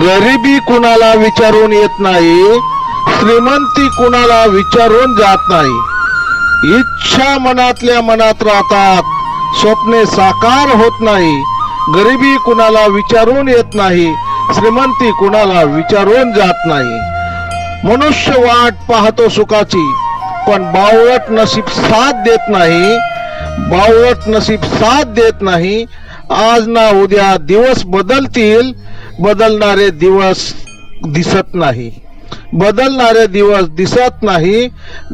गरिबी कुणाला विचारून येत नाही श्रीमंती कुणाला विचारून जात नाही. इच्छा मनातल्या मनात राहतात स्वप्ने साकार होत नाही. गरिबी कुणाला विचारून येत नाही श्रीमंती कुणाला विचारून जात नाही. मनुष्य वाट पाहतो सुखाची पण बावळट नशीब साथ देत नाही. बावळट नशीब साथ देत नाही. आज ना उद्या दिवस बदलतील बदलणारे दिवस दिसत नाही. बदलणारे दिवस दिसत नाही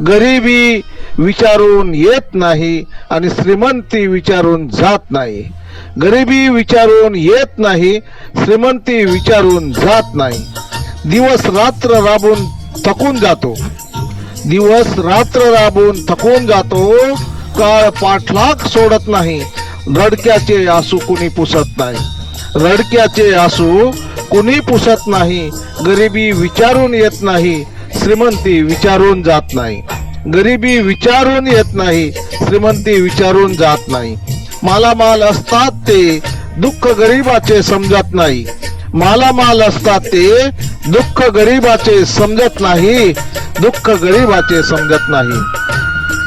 गरिबी विचारून येत नाही आणि श्रीमंती विचारून जात नाही. गरिबी विचारून येत नाही श्रीमंती विचारून जात नाही. दिवस रात्र राबून थकून जातो. दिवस रात्र राबून थकून जातो काळ पाठलाग सोडत नाही रडक्याचे आसू कुणी पुसत नाही. रडक्याचे आसू कुणी पुसत नाही गरिबी विचारून येत नाही श्रीमंती विचारून जात नाही. गरिबी विचारून येत नाही श्रीमंती विचारून जात नाही. मालामाल असतात ते दुःख गरिबाचे समजत नाही. मालामाल असतात ते दुःख गरिबाचे समजत नाही दुःख गरिबाचे समजत नाही.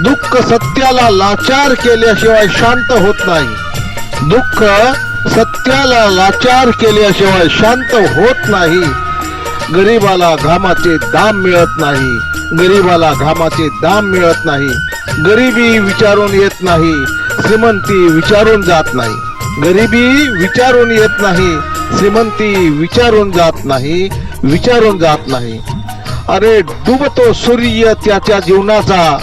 दुःख सत्याला लाचार केल्याशिवाय शांत होत नाही. दुःख सत्याला लाचार केल्याशिवाय शांत होत नाही. गरीबाला घामाचे दाम मिळत नाही. गरीबाला घामाचे दाम मिळत नाही. गरिबी विचारून येत नाही. श्रीमंती विचारून जात नाही. गरिबी विचारून येत नाही. श्रीमंती विचारून जात नाही. विचारून जात नाही. अरे डुबतो सूर्य त्याच्या जीवनाचा.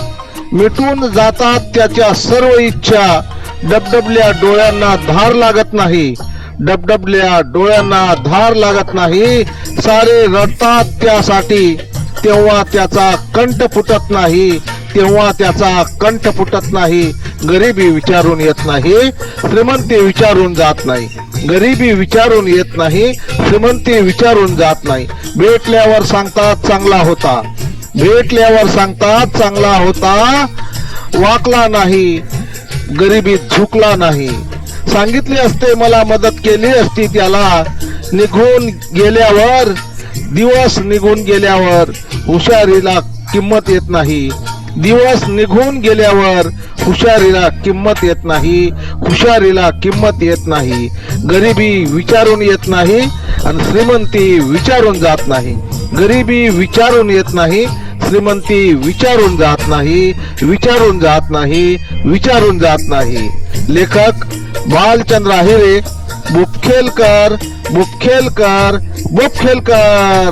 मिटून जातात त्याच्या सर्व इच्छा. डबडबल्या डोळ्यांना धार लागत नाही. डबडबल्या डोळ्यांना धार लागत नाही. सारे रडतात त्यासाठी. तेव्हा त्याचा कंठ फुटत नाही. तेव्हा त्याचा कंठ फुटत नाही. गरिबी विचारून येत नाही. श्रीमंती विचारून जात नाही. गरिबी विचारून येत नाही. श्रीमंती विचारून जात नाही. भेटल्यावर सांगतात चांगला होता. भेटल्यावर सांगतात चांगला होता. वाकला नाही. गरिबीत झुकला नाही. सांगितले असते मला मदत केली असती त्याला. निघून गेल्यावर दिवस निघून गेल्यावर हुशारीला किंमत येत नाही. दिवस निघून गेल्यावर हुशारीला किंमत येत नाही. हुशारीला किंमत येत नाही. गरिबी विचारून येत नाही आणि श्रीमंती विचारून जात नाही. गरिबी विचारून येत नाही. श्रीमंती विचारून जात नाही विचारून जात नाही विचारून जात नाही. लेखक बालचंद्र आहिरे बुपखेलकर बुपखेलकर बुपखेलकर.